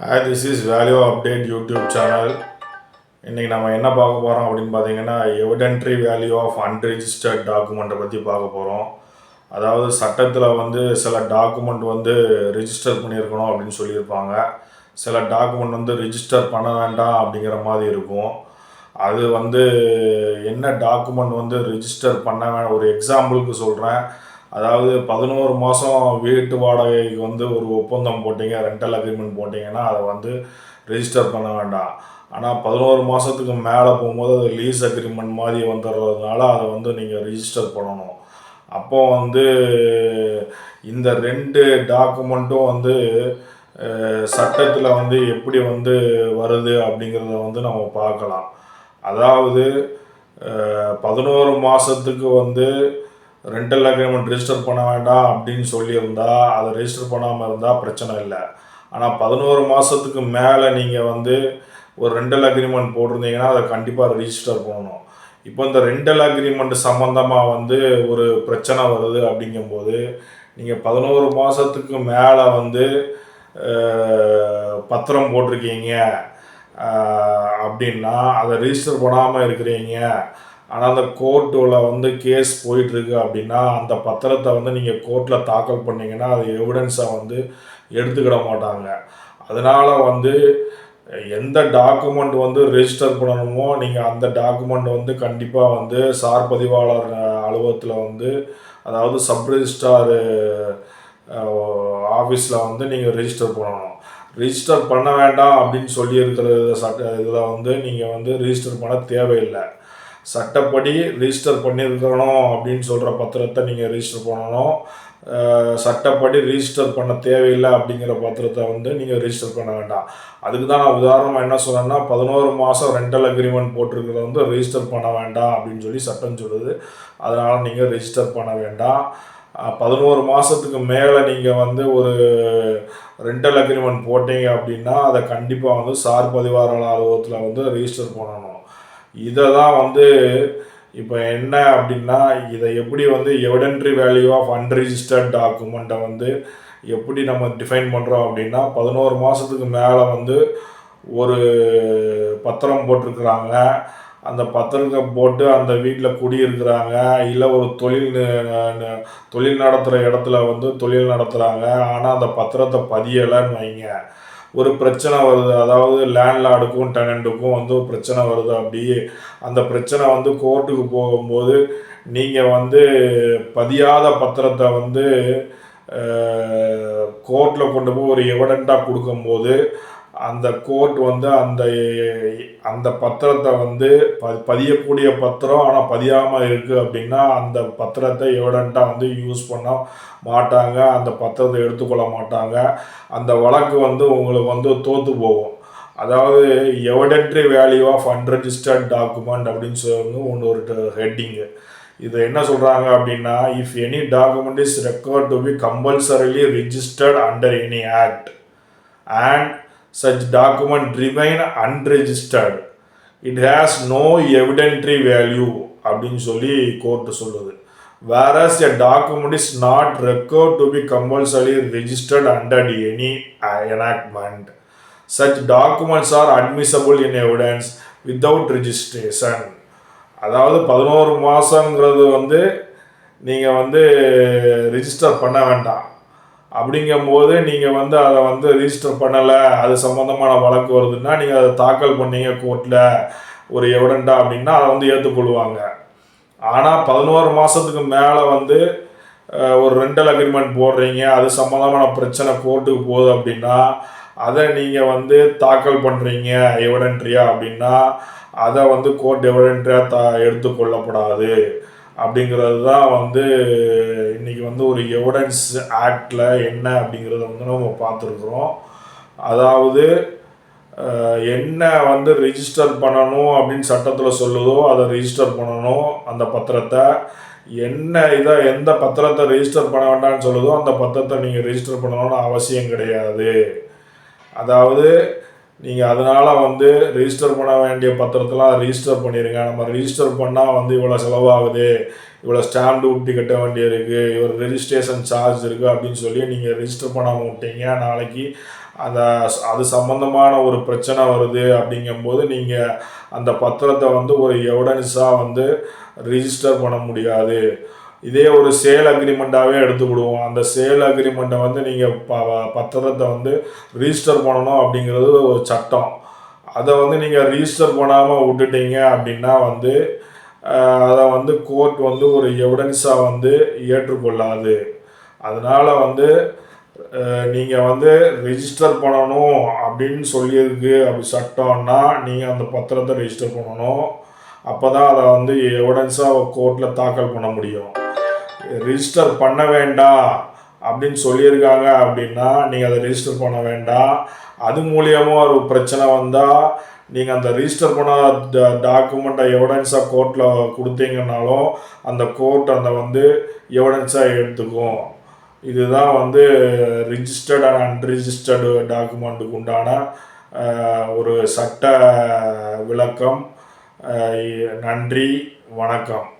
Hi this is value update YouTube channel இன்றைக்கி நம்ம என்ன பார்க்க போகிறோம் அப்படின்னு பார்த்தீங்கன்னா எவிடென்ட்ரி வேல்யூ ஆஃப் அன்ரிஜிஸ்டர்ட் டாக்குமெண்ட்டை பற்றி பார்க்க போகிறோம் அதாவது சட்டத்தில் வந்து சில டாக்குமெண்ட் வந்து ரிஜிஸ்டர் பண்ணியிருக்கணும் அப்படின்னு சொல்லியிருப்பாங்க. சில டாக்குமெண்ட் வந்து ரிஜிஸ்டர் பண்ண வேண்டாம் அப்படிங்கிற மாதிரி இருக்கும். அது வந்து என்ன டாக்குமெண்ட் வந்து ரிஜிஸ்டர் பண்ண ஒரு எக்ஸாம்பிளுக்கு சொல்கிறேன் அதாவது பதினோரு மாதம் வீட்டு வாடகைக்கு வந்து ஒரு ஒப்பந்தம் போட்டீங்க ரெண்டல் அக்ரிமெண்ட் போட்டிங்கன்னா அதை வந்து ரெஜிஸ்டர் பண்ண வேண்டாம். ஆனால் பதினோரு மாதத்துக்கு மேலே போகும்போது அது லீஸ் அக்ரிமெண்ட் மாதிரி வந்துடுறதுனால அதை வந்து நீங்கள் ரிஜிஸ்டர் பண்ணணும். அப்போ வந்து இந்த ரெண்டு டாக்குமெண்ட்டும் வந்து சட்டத்தில் வந்து எப்படி வந்து வருது அப்படிங்கிறத வந்து நம்ம பார்க்கலாம். அதாவது பதினோரு மாதத்துக்கு வந்து ரெண்டல் அக்ரிமெண்ட் ரிஜிஸ்டர் பண்ண வேண்டாம் அப்படின்னு சொல்லியிருந்தா அதை ரிஜிஸ்டர் பண்ணாமல் இருந்தால் பிரச்சனை இல்லை. ஆனால் பதினோரு மாதத்துக்கு மேலே நீங்கள் வந்து ஒரு ரெண்டல் அக்ரிமெண்ட் போட்டிருந்தீங்கன்னா அதை கண்டிப்பாக ரிஜிஸ்டர் பண்ணணும். இப்போ இந்த ரெண்டல் அக்ரிமெண்ட் சம்மந்தமாக வந்து ஒரு பிரச்சனை வருது அப்படிங்கும்போது நீங்கள் பதினோரு மாதத்துக்கு மேலே வந்து பத்திரம் போட்டிருக்கீங்க. அப்படின்னா அதை ரிஜிஸ்டர் பண்ணாமல் இருக்கிறீங்க. ஆனால் அந்த கோர்ட்டில் வந்து கேஸ் போயிட்டுருக்கு அப்படின்னா அந்த பத்திரத்தை வந்து நீங்கள் கோர்ட்டில் தாக்கல் பண்ணிங்கன்னா அது எவிடன்ஸை வந்து எடுத்துக்கிட மாட்டாங்க. அதனால் வந்து எந்த டாக்குமெண்ட் வந்து ரெஜிஸ்டர் பண்ணணுமோ நீங்கள் அந்த டாக்குமெண்ட் வந்து கண்டிப்பாக வந்து சார் பதிவாளர் அலுவலகத்தில் வந்து அதாவது சப் ரெஜிஸ்ட்ரார் ஆஃபீஸில் வந்து நீங்கள் ரெஜிஸ்டர் பண்ணணும். ரிஜிஸ்டர் பண்ண வேண்டாம் அப்படின்னு சொல்லியிருக்கிற சட்ட இதில் வந்து நீங்கள் வந்து ரிஜிஸ்டர் பண்ண தேவையில்லை. சட்டப்படி ரிஜிஸ்டர் பண்ணியிருக்கணும் அப்படின்னு சொல்கிற பத்திரத்தை நீங்கள் ரிஜிஸ்டர் பண்ணணும். சட்டப்படி ரிஜிஸ்டர் பண்ண தேவையில்லை அப்படிங்கிற பத்திரத்தை வந்து நீங்கள் ரிஜிஸ்டர் பண்ண வேண்டாம். அதுக்கு தான் நான் உதாரணமாக என்ன சொன்னேன்னா பதினோரு மாதம் ரெண்டல் அக்ரிமெண்ட் போட்டிருக்கிறத வந்து ரிஜிஸ்டர் பண்ண வேண்டாம் அப்படின்னு சொல்லி சட்டம் சொல்லுது. அதனால் நீங்கள் ரிஜிஸ்டர் பண்ண வேண்டாம். பதினோரு மாதத்துக்கு மேலே நீங்கள் வந்து ஒரு ரெண்டல் அக்ரிமெண்ட் போட்டீங்க அப்படின்னா அதை கண்டிப்பாக வந்து சார் பதிவாளர் அலுவலகத்தில் வந்து ரிஜிஸ்டர் பண்ணணும். இதை தான் வந்து இப்போ என்ன அப்படின்னா இதை எப்படி வந்து எவிடென்ட்ரி வேல்யூ ஆஃப் அன்ரிஜிஸ்டர்ட் டாக்குமெண்ட்டை வந்து எப்படி நம்ம டிஃபைன் பண்ணுறோம் அப்படின்னா பதினோரு மாதத்துக்கு மேலே வந்து ஒரு பத்திரம் போட்டிருக்கிறாங்க. அந்த பத்திரத்தை போட்டு அந்த வீட்டில் குடியிருக்கிறாங்க. இல்லை ஒரு தொழில் தொழில் நடத்துகிற இடத்துல வந்து தொழில் நடத்துகிறாங்க ஆனால் அந்த பத்திரத்தை பதியலைன்னு வைங்க. ஒரு பிரச்சனை வருது. அதாவது லேண்ட்லார்டுக்கும் டெனண்ட்டுக்கும் வந்து ஒரு பிரச்சனை வருது. அப்படியே அந்த பிரச்சனை வந்து கோர்ட்டுக்கு போகும்போது நீங்கள் வந்து பதியாத பத்திரத்தை வந்து கோர்ட்டில் கொண்டு போய் ஒரு எவிடண்ட்டாக கொடுக்கும்போது அந்த கோர்ட் வந்து அந்த அந்த பத்திரத்தை வந்து ப பதியக்கூடிய பத்திரம் ஆனால் பதியாமல் இருக்குது அப்படின்னா அந்த பத்திரத்தை எவிடண்ட்டாக வந்து யூஸ் பண்ண மாட்டாங்க. அந்த பத்திரத்தை எடுத்துக்கொள்ள மாட்டாங்க. அந்த வழக்கு வந்து உங்களுக்கு வந்து தோற்று போகும். அதாவது evidentiary value of unregistered document அப்படின்னு சொல்லி ஒன்று ஒரு ஹெட்டிங்கு இது என்ன சொல்கிறாங்க அப்படின்னா if any document is record to be compulsorily registered under any act and such document remain unregistered it has no evidentiary value அப்படின்னு சொல்லி கோர்ட்டு சொல்லுது whereas a document is not record to be compulsory registered under any enactment such documents are admissible in evidence without registration அதாவது பதினோரு மாதங்கிறது வந்து நீங்கள் வந்து register பண்ண வேண்டாம் அப்படிங்கும்போது நீங்கள் வந்து அதை வந்து ரிஜிஸ்டர் பண்ணலை அது சம்மந்தமான வழக்கு வருதுன்னா நீங்கள் அதை தாக்கல் பண்ணீங்க கோர்ட்டில் ஒரு எவிடண்டா அப்படின்னா அதை வந்து ஏற்றுக்கொள்வாங்க ஆனால் பதினோரு மாதத்துக்கு மேலே வந்து ஒரு ரெண்டல் அக்ரிமெண்ட் போடுறீங்க அது சம்மந்தமான பிரச்சனை கோர்ட்டுக்கு போகுது அப்படின்னா அதை நீங்கள் வந்து தாக்கல் பண்ணுறீங்க எவிடென்ட்ரியா அப்படின்னா அதை வந்து கோர்ட் எவிடென்ட்ரியாக தா எடுத்துக்கொள்ளப்படாது. அப்படிங்கிறது தான் வந்து இன்றைக்கி வந்து ஒரு எவிடன்ஸ் ஆக்டில் என்ன அப்படிங்கிறத வந்து நம்ம பார்த்துருக்குறோம். அதாவது என்ன வந்து ரிஜிஸ்டர் பண்ணணும் அப்படின்னு சட்டத்தில் சொல்லுதோ அதை ரிஜிஸ்டர் பண்ணணும் அந்த பத்திரத்தை. என்ன இதை எந்த பத்திரத்தை ரெஜிஸ்டர் பண்ண வேண்டாம்னு சொல்லுதோ அந்த பத்திரத்தை நீங்கள் ரெஜிஸ்டர் பண்ணணும்னு அவசியம் கிடையாது. அதாவது நீங்கள் அதனால் வந்து ரிஜிஸ்டர் பண்ண வேண்டிய பத்திரத்தெல்லாம் ரிஜிஸ்டர் பண்ணிடுங்க நம்ம ரெஜிஸ்டர் பண்ணால் வந்து இவ்வளோ செலவாகுது. இவ்வளோ ஸ்டாம்ப் டியூட்டி கட்ட வேண்டியிருக்கு. இவ்வளோ ரெஜிஸ்ட்ரேஷன் சார்ஜ் இருக்குது அப்படின்னு சொல்லி நீங்கள் ரெஜிஸ்டர் பண்ணாமல் விட்டீங்க. நாளைக்கு அந்த அது சம்மந்தமான ஒரு பிரச்சனை வருது அப்படிங்கும்போது நீங்கள் அந்த பத்திரத்தை வந்து ஒரு எவிடன்ஸாக வந்து ரிஜிஸ்டர் பண்ண முடியாது. இதே ஒரு சேல் அக்ரிமெண்ட்டாகவே எடுத்துக்கிடுவோம். அந்த சேல் அக்ரிமெண்ட்டை வந்து நீங்கள் ப பத்திரத்தை வந்து ரிஜிஸ்டர் பண்ணணும் அப்படிங்கிறது ஒரு சட்டம். அதை வந்து நீங்கள் ரிஜிஸ்டர் பண்ணாமல் விட்டுட்டீங்க அப்படின்னா வந்து அதை வந்து கோர்ட் வந்து ஒரு எவிடன்ஸாக வந்து ஏற்றுக்கொள்ளாது. அதனால் வந்து நீங்கள் வந்து ரிஜிஸ்டர் பண்ணணும் அப்படின்னு சொல்லியிருக்கு அப்படி சட்டம்னா நீங்கள் அந்த பத்திரத்தை ரிஜிஸ்டர் பண்ணணும். அப்போ தான் அதை வந்து எவிடன்ஸாக கோர்ட்டில் தாக்கல் பண்ண முடியும். ரிஜிஸ்டர் பண்ண வேண்டாம் அப்படின்னு சொல்லியிருக்காங்க அப்படின்னா நீங்கள் அதை ரிஜிஸ்டர் பண்ண வேண்டாம் அது மூலியமாக ஒரு பிரச்சனை வந்தால் நீங்கள் அந்த ரிஜிஸ்டர் பண்ண டாக்குமெண்ட்டை எவிடன்ஸாக கோர்ட்டில் கொடுத்தீங்கன்னாலும் அந்த கோர்ட் அந்த வந்து எவிடன்ஸாக எடுத்துக்கும். இதுதான் வந்து ரிஜிஸ்டர்ட் அண்ட் அன்ரிஜிஸ்டர்டு டாக்குமெண்ட்டுக்கு உண்டான ஒரு சட்ட விளக்கம். நன்றி வணக்கம்.